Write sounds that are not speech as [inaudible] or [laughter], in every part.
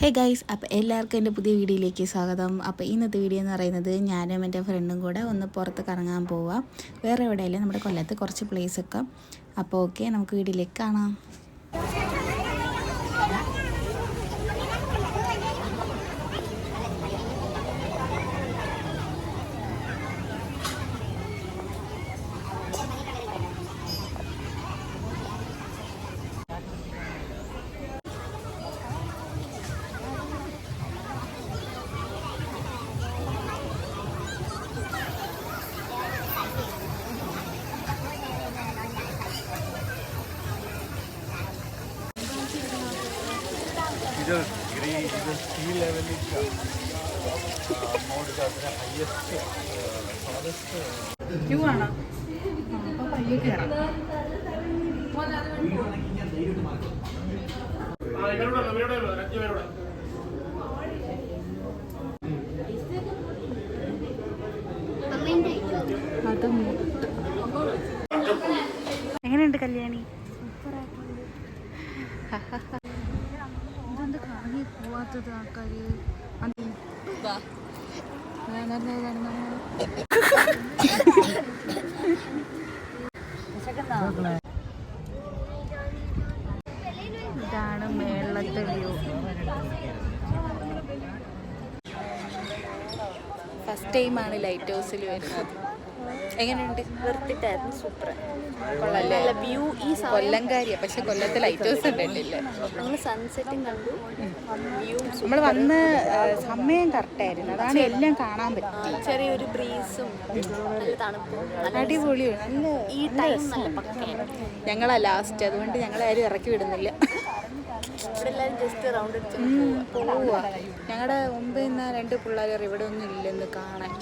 Hey guys അപ്പോൾ എല്ലാവർക്കും എന്റെ പുതിയ വീഡിയോയിലേക്ക് സ്വാഗതം. അപ്പോൾ ഇന്നത്തെ വീഡിയോ എന്ന് പറയുന്നത് ഞാനും എന്റെ ഫ്രണ്ടും കൂടെ ഒന്ന് പുറത്ത് കറങ്ങാൻ പോവാം. വേറെ എവിടെയല്ലേ? നമ്മുടെ കൊല്ലത്ത് കുറച്ച് പ്ലേസൊക്കെ അപ്പോൾ ഓക്കെ നമുക്ക് വീഡിയോയിലേക്ക് കാണാം. gorgeous green. The sea level is uh, Mount Gatra highest uh, forest. Queue ആണ് അപ്പൊ പയ്യെ കയറാം എങ്ങനെയുണ്ട് കല്യാണി സൂപ്പറായിട്ടുണ്ട് പോവാത്തത് ആൾക്കാര് ഇതാണ് മേളത്തെ വ്യൂ. ഫസ്റ്റ് ടൈമാണ് ലൈറ്റ് ഹൗസിൽ വരുന്നത്. എങ്ങനെയുണ്ട്? വെറുത്തിട്ടായിരുന്നു. സൂപ്പർ. നല്ല വ്യൂ ഈ കൊല്ലംകാരിയാ പക്ഷെ കൊല്ലത്തെ ലൈറ്റ് ഹൗസ് ഉണ്ടല്ലേ നമ്മൾ സൺസെറ്റും കണ്ടു. നമ്മൾ വന്ന് സമയം കറക്റ്റായിരുന്നു അതാണ് എല്ലാം കാണാൻ പറ്റും. ചെറിയൊരു ബ്രീസും നല്ല തണുപ്പും നല്ല അടിപൊളിയാണ് നല്ല ഈ ടൈം നല്ല ഞങ്ങളാ ലാസ്റ്റ് അതുകൊണ്ട് ഞങ്ങൾ ആരും ഇറക്കി വിടുന്നില്ല. ഞങ്ങളുടെ മുമ്പ് ഇന്ന് രണ്ട് പിള്ളേർ ഇവിടെ ഒന്നും ഇല്ലെന്ന് കാണാൻ.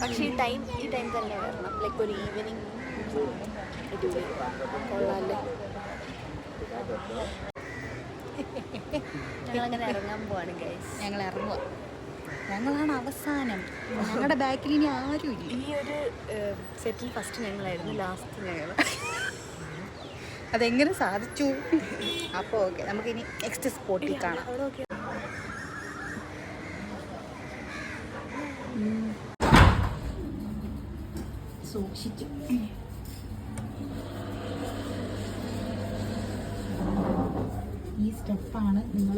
പക്ഷേ ഈ ടൈം ഈ ടൈം തന്നെ വരണം. ലൈക്ക് ഒരു ഈവനിങ് [laughs] ഞങ്ങളങ്ങനെ ഇറങ്ങാൻ പോവാണ് ഗൈസ് ഞങ്ങൾ ഇറങ്ങുക ഞങ്ങളാണ് അവസാനം. ഞങ്ങളുടെ ബാക്കിൽ ഇനി ആരും ഇല്ല. ഈ ഒരു സെറ്റിൽ ഫസ്റ്റ് ഞങ്ങളായിരുന്നു ലാസ്റ്റ് ഞങ്ങൾ അതെങ്ങനെ സാധിച്ചു? അപ്പോൾ ഓക്കെ നമുക്കിനി നെക്സ്റ്റ് സ്പോട്ടിൽ കാണാം. സൂക്ഷിച്ചു ഈ സ്റ്റെപ്പാണ് നിങ്ങൾ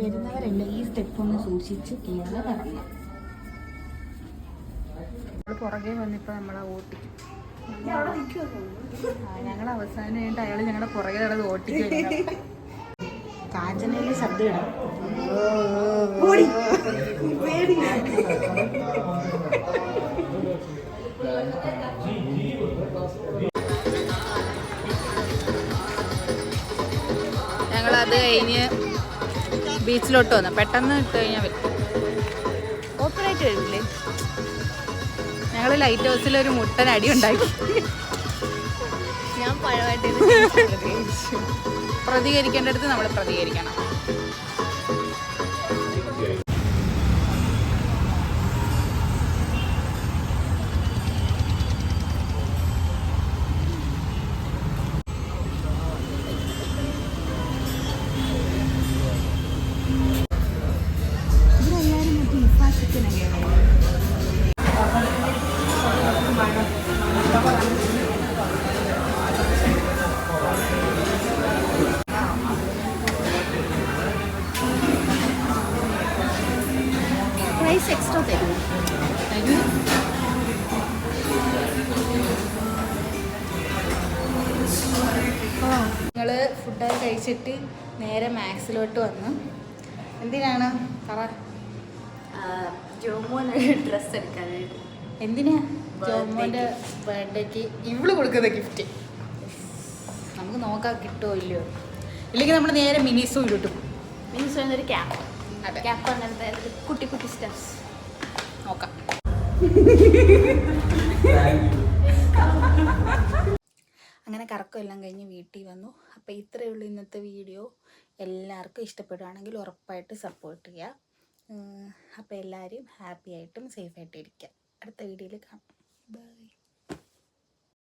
വരുന്നവരല്ല ഈ സ്റ്റെപ്പ് ഒന്ന് സൂക്ഷിച്ച് കേരള നമ്മൾ പുറകെ വന്നിപ്പോൾ നമ്മളെ ഓട്ടിക്കും. ഞങ്ങൾ അവസാനമായിട്ട് അയാൾ ഞങ്ങളുടെ പുറകെ നടന്ന് ഓട്ടിക്കും. കാഞ്ചനയിലെ ശബ്ദം ഇടാം. ഞങ്ങൾ അത് കഴിഞ്ഞ് ബീച്ചിലോട്ട് വന്നു. പെട്ടെന്ന് ഇട്ട് കഴിഞ്ഞാൽ പറ്റും ഓപ്പറേറ്റ് വരില്ലേ ഞങ്ങൾ ലൈറ്റ് ഹൗസിൽ ഒരു മുട്ടൻ അടി ഉണ്ടാക്കി. ഞാൻ പഴമായിട്ട് [laughs] പ്രതികരിക്കേണ്ടടുത്ത് നമ്മൾ പ്രതികരിക്കണം. പ്രൈസ് എക്സ്ട്രാ തരും ഞങ്ങൾ ഫുഡൊക്കെ കഴിച്ചിട്ട് നേരെ മാക്സിലോട്ട് വന്നു എന്തിനാണ്? പറ. ജോമോനൊരു ഡ്രസ്സ് എടുക്കാനായിട്ട്. എന്തിനാ? ജോമോന്റെ ബർത്ത്ഡേക്ക് ഇവൾ കൊടുക്കുന്ന ഗിഫ്റ്റ് നമുക്ക് നോക്കാം കിട്ടുമോ ഇല്ലയോ? ഇല്ലെങ്കിൽ നമ്മൾ നേരെ മിനി സൂയിലോട്ട് പോകും മീൻസ് ഒരു ക്യാപ്പ് അതെ ക്യാപ്പ് അങ്ങനത്തെ കുട്ടി കുട്ടി സ്റ്റാർസ് നോക്കാം. അങ്ങനെ കറക്കം എല്ലാം കഴിഞ്ഞ് വീട്ടിൽ വന്നു. അപ്പോൾ ഇത്രയേ ഉള്ളൂ ഇന്നത്തെ വീഡിയോ. എല്ലാവർക്കും ഇഷ്ടപ്പെടുകയാണെങ്കിൽ ഉറപ്പായിട്ട് സപ്പോർട്ട് ചെയ്യുക അപ്പോൾ എല്ലാവരും ഹാപ്പി ആയിട്ടും സേഫ് ആയിട്ടും ഇരിക്കുക അടുത്ത വീഡിയോയിൽ കാണാം. ബൈ